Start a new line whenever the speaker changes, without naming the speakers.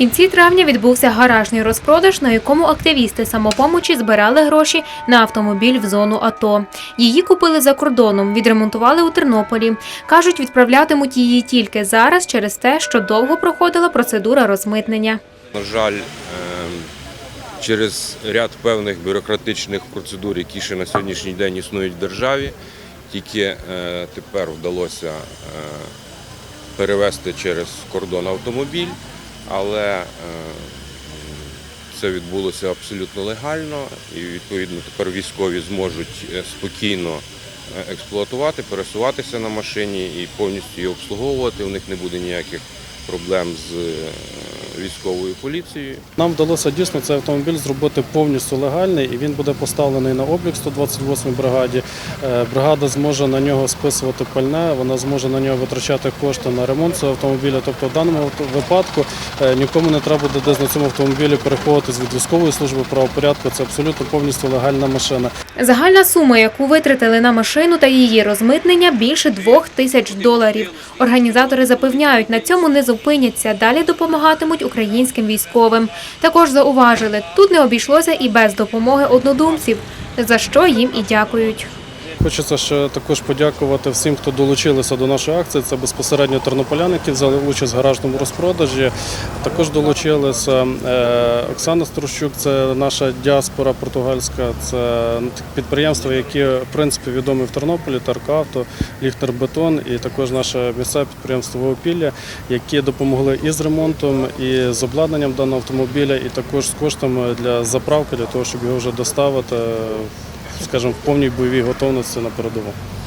кінці травня відбувся гаражний розпродаж, на якому активісти самопомочі збирали гроші на автомобіль в зону АТО. Її купили за кордоном, відремонтували у Тернополі. Кажуть, відправлятимуть її тільки зараз через те, що довго проходила процедура розмитнення.
На жаль, ем, через ряд певних бюрократичних процедур, які ще на сьогоднішній день існують в державі, тільки е, тепер вдалося е, перевезти через кордон автомобіль, але е, це відбулося абсолютно легально і відповідно тепер військові зможуть е, спокійно е, експлуатувати, пересуватися на машині і повністю її обслуговувати. У них не буде ніяких проблем з військовою поліцією.
Нам вдалося дійсно цей автомобіль зробити повністю легальний, і він буде поставлений на облік 128 бригаді. Е, Бригада зможе на нього списувати пальне, вона зможе на нього витрачати кошти на ремонт цього автомобіля. Тобто в даному випадку е, нікому не треба буде десь на цьому автомобілі переховуватись від військової служби правопорядку. Це абсолютно повністю легальна машина.
Загальна сума, яку витратили на машину та її розмитнення, більше двох тисяч доларів. Організатори запевняють, на цьому не зупиняться. Далі допомагатимуть українським військовим. Також зауважили, тут не обійшлося і без допомоги однодумців, за що їм і дякують.
Хочеться ще також подякувати всім, хто долучилися до нашої акції. Це безпосередньо тернополяни, які взяли участь в гаражному розпродажі. Також долучилися е, Оксана Струщук, це наша діаспора португальська. Це підприємства, які в принципі відомі в Тернополі, Таркавто, Ліхтербетон і також наше місцеве підприємство Вовпілля, які допомогли і з ремонтом, і з обладнанням даного автомобіля, і також з коштами для заправки, для того, щоб його вже доставити, скажімо, в повній бойовій готовності на передову.